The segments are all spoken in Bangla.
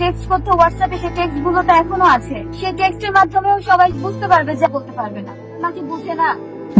টেক্সট করতে হোয়াটসঅ্যাপে সে টেক্সটগুলো তো এখনও আছে। সে টেক্সটের মাধ্যমেও সবাই বুঝতে পারবে যা বলতে পারবে না। নাকি বুঝে না।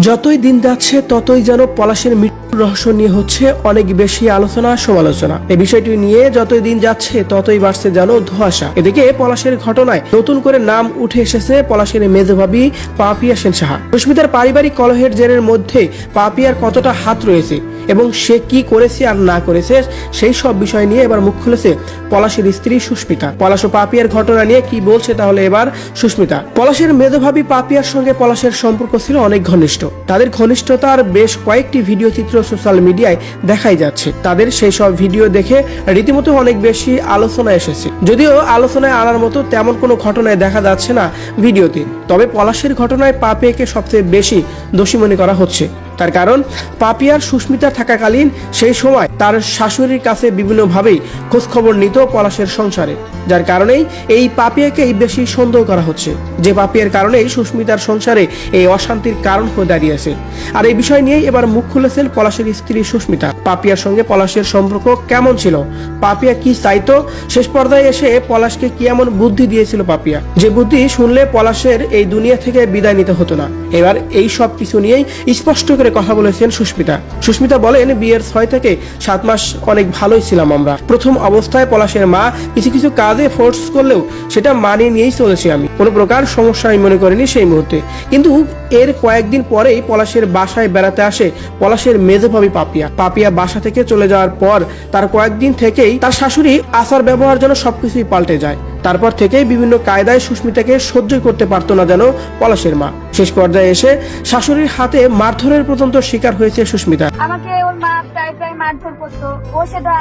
যতই দিন যাচ্ছে, ততই যেন পলাশের মৃত্যুর রহস্য নিয়ে হচ্ছে অনেক বেশি আলোচনা, সমালোচনা। এই বিষয়টি নিয়ে যতই দিন যাচ্ছে, ততই বাড়ছে যেন ধোঁয়াশা। এদিকে পলাশের ঘটনায় নতুন করে নাম উঠে এসেছে পলাশের মেজভাবি পাপিয়া সেন সাহা সুস্মিতার পারিবারিক কলহের জেরের মধ্যে পাপিয়ার কতটা হাত রয়েছে এবং সে কি করেছে আর না করেছে, সেই সব বিষয় নিয়ে এবার মুখ খুলেছে পলাশের স্ত্রী সুস্মিতা। পলাশ ও পাপিয়ার ঘটনা নিয়ে কি বলছে তাহলে এবার সুস্মিতা। পলাশের মেধভাবী পাপিয়ার সঙ্গে পলাশের সম্পর্ক ছিল অনেক ঘনিষ্ঠ। তাদের ঘনিষ্ঠতার বেশ কয়েকটি ভিডিও চিত্র সোশ্যাল মিডিয়ায় দেখাই যাচ্ছে। তাদের সেই সব ভিডিও দেখে রীতিমতো অনেক বেশি আলোচনা এসেছে। যদিও আলোচনায় আনার মতো তেমন কোনো ঘটনায় দেখা যাচ্ছে না ভিডিওতে। তবে পলাশের ঘটনায় পাপিয়াকে সবচেয়ে বেশি দোষী মনে করা হচ্ছে। তার কারণ পাপিয়ার সুস্মিতা থাকাকালীন সেই সময় তার শাশুড়ির কাছে বিভিন্নভাবেই খোঁজখবর নিত পলাশের সংসারে, যার কারণেই এই পাপিয়াকেই বেশি সন্দেহ করা হচ্ছে। যে পাপিয়ার কারণেই সুস্মিতার সংসারে এই অশান্তির কারণ হয়ে দাঁড়িয়েছে। আর এই বিষয় নিয়েই এবার মুখ খুলেছেন পলাশের স্ত্রী সুস্মিতা। পাপিয়ার সঙ্গে পলাশের সম্পর্ক কেমন ছিল? পাপিয়া কি চাইতো? শেষ পর্যায়ে এসে পলাশকে কি এমন বুদ্ধি দিয়েছিল পাপিয়া? যে বুদ্ধি শুনলে পলাশের এই দুনিয়া থেকে বিদায় নিতে হতো না। এবার এই সব কিছু নিয়েই স্পষ্ট করে কথা বলেছেন সুস্মিতা। সুস্মিতা বলেন, বিয়ের ছয় থেকে সাত মাস অনেক ভালোই ছিলাম আমরা। প্রথম অবস্থায় পলাশের মা কিছু কিছু কাজে ফোর্স করলেও সেটা মানিয়ে নিয়েই চলেছি আমি। কোনো প্রকার সমস্যা আমি মনে করিনি সেই মুহূর্তে। কিন্তু এর কয়েকদিন পরেই পলাশের বাসায় বেড়াতে আসে পলাশের মেজভাবি পাপিয়া। পাপিয়া বাসা থেকে চলে যাওয়ার পর তার কয়েকদিন থেকেই তার শাশুড়ি আচার ব্যবহার যেন সবকিছুই পাল্টে যায়। তারপর থেকেই বিভিন্ন কায়দায় সুস্মিতাকে সহ্য করতে পারতো না যেন পলাশের মা। শেষ পর্যায়ে এসে শাশুড়ির হাতে মারধরের পর্যন্ত শিকার হয়েছে সুস্মিতা। আমাকে ওর মা প্রায় প্রায় মারধর করতো। ও সেটা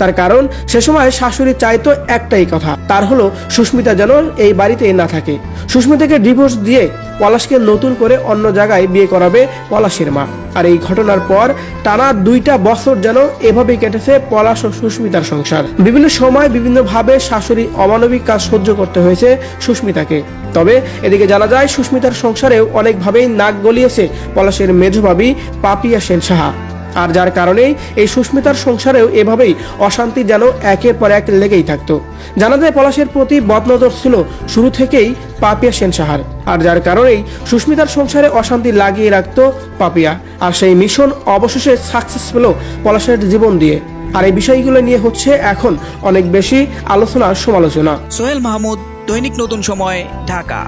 তার কারণ সে সময় শাশুড়ি চাইতো একটাই কথা তার হলো সুস্মিতা যেন এই বাড়িতে না থাকে। সুস্মিতাকে ডিভোর্স দিয়ে পলাশকে নতুন করে অন্য জায়গায় বিয়ে করাবে পলাশের মা। আর এই ঘটনার পর টানা দুইটা বছর যেন এভাবেই কেটেছে পলাশ ও সুস্মিতার সংসার। বিভিন্ন সময় বিভিন্ন ভাবে শাশুড়ি অমানবিক কাজ সহ্য করতে হয়েছে সুস্মিতাকে। তবে এদিকে জানা যায়, সুস্মিতার সংসারেও অনেকভাবেই নাক গলিয়েছে পলাশের মেঝভাবি পাপিয়া সেন সাহা। আর যার কারণেই এই সুস্মিতার সংসারেও এভাবেই অশান্তি যেন একের পর এক লেগেই থাকতো। জানা যায়, পলাশের প্রতি বদনজর ছিল শুরু থেকেই পাপিয়া সেন সাহার। আর যার কারণেই সুস্মিতার সংসারে অশান্তি লাগিয়ে রাখতো পাপিয়া। আর সেই মিশন অবশেষে সাকসেস পেল পলাশের জীবন দিয়ে। আর এই বিষয়গুলো নিয়ে হচ্ছে এখন অনেক বেশি আলোচনা, সমালোচনা। সোহেল মাহমুদ, দৈনিক নতুন সময়, ঢাকা।